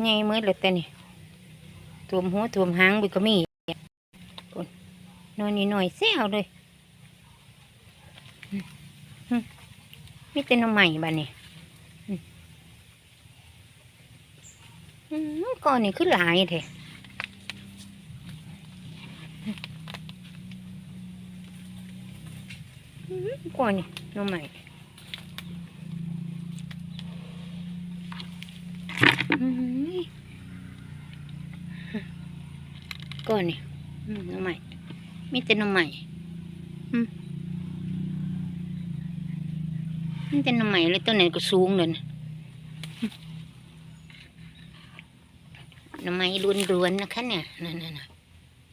ไงเมื่อเลยแต่นี่ถ่วมหัวถ่วมหางบุก็มีนนอนนี่หน่อยเสียวเลยมีแต่น้ำใหม่บ้านนี่อืมอืมก่อนนี่คือหลายแท้อืมก่อนนี่น้ำใหม่อืม ก่อนนี่อืมหน้ำใหม่มีแต่หน้ำใหม่อืมมีแต่หน้ำใหม่เลยต้นไหนก็สูงเลยนะอืมหน้ำใหม่ล้วนๆนะคะ เนี่ยนั่นน่ะนะ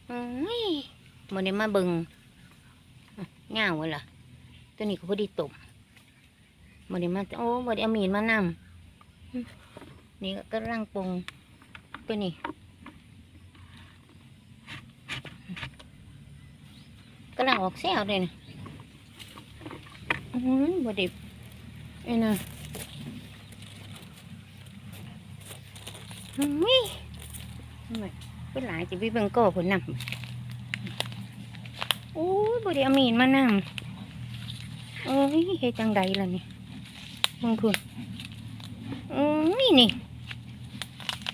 โอ้ยบ่ได้มาเบิ่งอะเงาวเหรอตัวนี้ก็พอดีตมบ่ได้มาโอ้บ่ได้เอามีดมานำอืมนี่ก็กำลังปรุงตัวนี้ กำลังออกแซวเลยนะอืมบดิไอ้น่ะอุ้ยทำไมเป็นหลายจะวิเบังโก้ผลนำโอ้ยบดิอามีนมานำโอ้ยเฮจังใดล่ะนี่มึงคุณโอ้ยนี่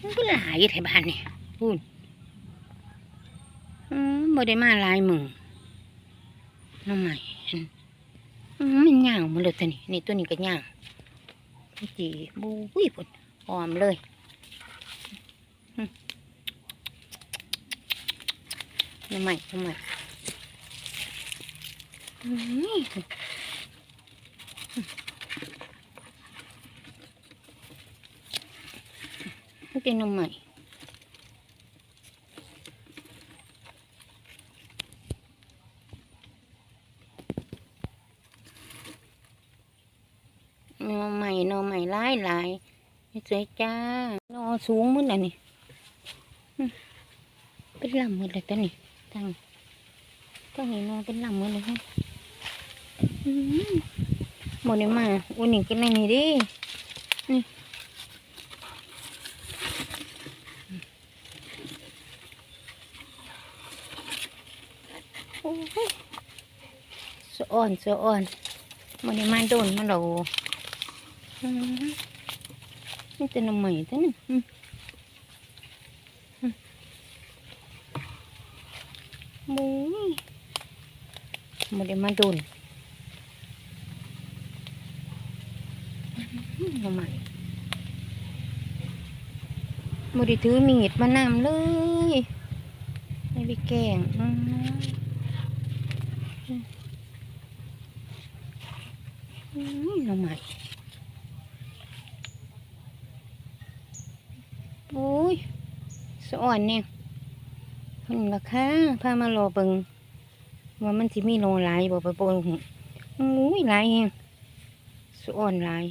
มันก็หลายอยู่แถวบ้านนี่พูดอืมบดิมาหลายมือ น้องใหม่อันอืมมันย่างหมาเลยตัวนี้นี่ตัวนี้ก็ย่างนี่จีบูวิพุ่นหอมเลยอืมน้องใหม่น้องใหม่อืมนี่เป็นน้องใหม่ นอใหม่นอใหม่หลายหลายสวยจ้านอสูงมืดเลยนี่เป็นลำมืดเลยตัวนี้ตั้งตั้งนี้นอเป็นลำมืดเลยฮะอืมหมดเลยมาวันนี้กินอะไรนี่ดินี่โอ้ยสะอ่อนสะอ่อนมันนี้มาโดนมาเราอืม นี่จะนำใหม่ท่านี่อืมอืมบุ้ยมันนี้มาโดนมนำใหม่มันได้ถือมีดมานำเลยไม่ไปแกงอืมอืมหน่อใหม่ โอ้ยสะอ่อนเนี่ยมันราคาพามารอเบิงว่ามันสิมีโลหลายบ่ไปโปงหูอุ้ยหลายแฮงสะอ่อนหลาย